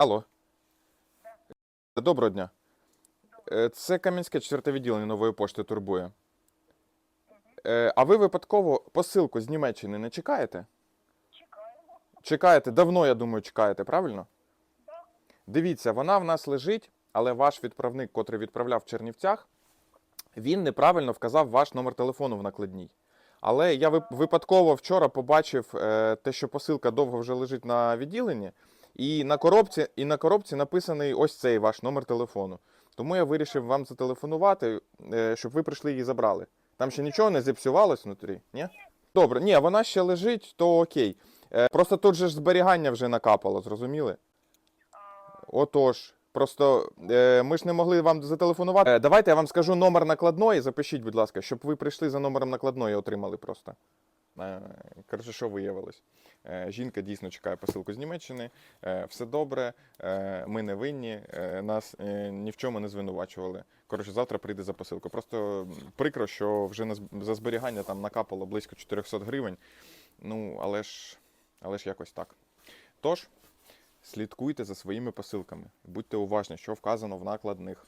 Алло. Доброго дня. Е, Це Кам'янське четверте відділення нової пошти турбує. Е, А ви випадково посилку з Німеччини не чекаєте? Чекаємо. Чекаєте, давно, я думаю, чекаєте, правильно? Дивіться, вона в нас лежить, але ваш відправник, котрий відправляв в Чернівцях, він неправильно вказав ваш номер телефону в накладній. Але я випадково вчора побачив е, те, що посилка довго вже лежить на відділенні, і на коробці, і на коробці написаний ось цей ваш номер телефону. Тому я вирішив вам зателефонувати, е, щоб ви прийшли і забрали. Там ще нічого не зіпсувалось внутрі, ні? Добре, ні, вона ще лежить, то окей. Е, Просто тут же ж зберігання вже накапало, зрозуміли? Отож, просто е, ми ж не могли вам зателефонувати. Давайте я вам скажу номер накладної, запишіть, будь ласка, щоб ви прийшли за номером накладної і отримали просто. Е, коротше, що виявилось? Е, жінка дійсно чекає посилку з Німеччини, е, все добре, ми не винні, нас ні в чому не звинувачували. Коротше, завтра прийде за посилку. Просто прикро, що вже за зберігання там накапало близько 400 гривень. Ну, але ж, але ж якось так. Тож, слідкуйте за своїми посилками. Будьте уважні, що вказано в накладних.